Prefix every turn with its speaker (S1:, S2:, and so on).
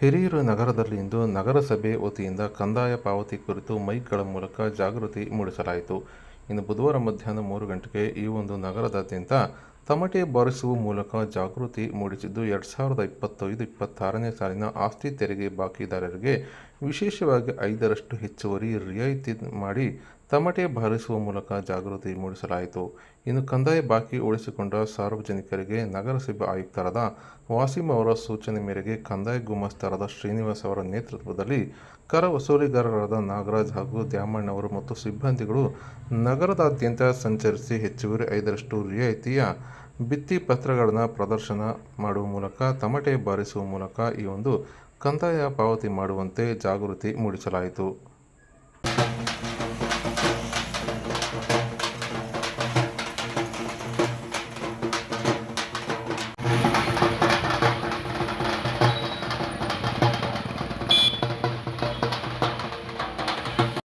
S1: ಹಿರಿಯೂರು ನಗರದಲ್ಲಿ ಇಂದು ನಗರಸಭೆ ವತಿಯಿಂದ ಕಂದಾಯ ಪಾವತಿ ಕುರಿತು ಮೈಕ್ಗಳ ಮೂಲಕ ಜಾಗೃತಿ ಮೂಡಿಸಲಾಯಿತು. ಇನ್ನು ಬುಧವಾರ ಮಧ್ಯಾಹ್ನ ಮೂರು ಗಂಟೆಗೆ ಈ ಒಂದು ನಗರದಾದ್ಯಂತ ತಮಟೆ ಬಾರಿಸುವ ಮೂಲಕ ಜಾಗೃತಿ ಮೂಡಿಸಿದ್ದು, ಎರಡು ಸಾವಿರದ ಇಪ್ಪತ್ತೈದು ಇಪ್ಪತ್ತಾರನೇ ಸಾಲಿನ ಆಸ್ತಿ ತೆರಿಗೆ ಬಾಕಿದಾರರಿಗೆ ವಿಶೇಷವಾಗಿ ಐದರಷ್ಟು ಹೆಚ್ಚುವರಿ ರಿಯಾಯಿತಿ ಮಾಡಿ ತಮಟೆ ಬಾರಿಸುವ ಮೂಲಕ ಜಾಗೃತಿ ಮೂಡಿಸಲಾಯಿತು. ಇನ್ನು ಕಂದಾಯ ಬಾಕಿ ಉಳಿಸಿಕೊಂಡ ಸಾರ್ವಜನಿಕರಿಗೆ ನಗರಸಭೆ ಆಯುಕ್ತರಾದ ವಾಸಿಂ ಅವರ ಸೂಚನೆ ಮೇರೆಗೆ ಕಂದಾಯ ಗುಮಾಸ್ತರಾದ ಶ್ರೀನಿವಾಸ್ ಅವರ ನೇತೃತ್ವದಲ್ಲಿ ಕರ ವಸೂಲಿಗಾರರಾದ ನಾಗರಾಜ್ ಹಾಗೂ ದ್ಯಾಮಣ್ಣವರು ಮತ್ತು ಸಿಬ್ಬಂದಿಗಳು ನಗರದಾದ್ಯಂತ ಸಂಚರಿಸಿ ಹೆಚ್ಚುವರಿ ಐದರಷ್ಟು ರಿಯಾಯಿತಿಯ ಭಿತ್ತಿ ಪತ್ರಗಳನ್ನು ಪ್ರದರ್ಶನ ಮಾಡುವ ಮೂಲಕ ತಮಟೆ ಬಾರಿಸುವ ಮೂಲಕ ಈ ಒಂದು ಕಂದಾಯ ಪಾವತಿ ಮಾಡುವಂತೆ ಜಾಗೃತಿ ಮೂಡಿಸಲಾಯಿತು.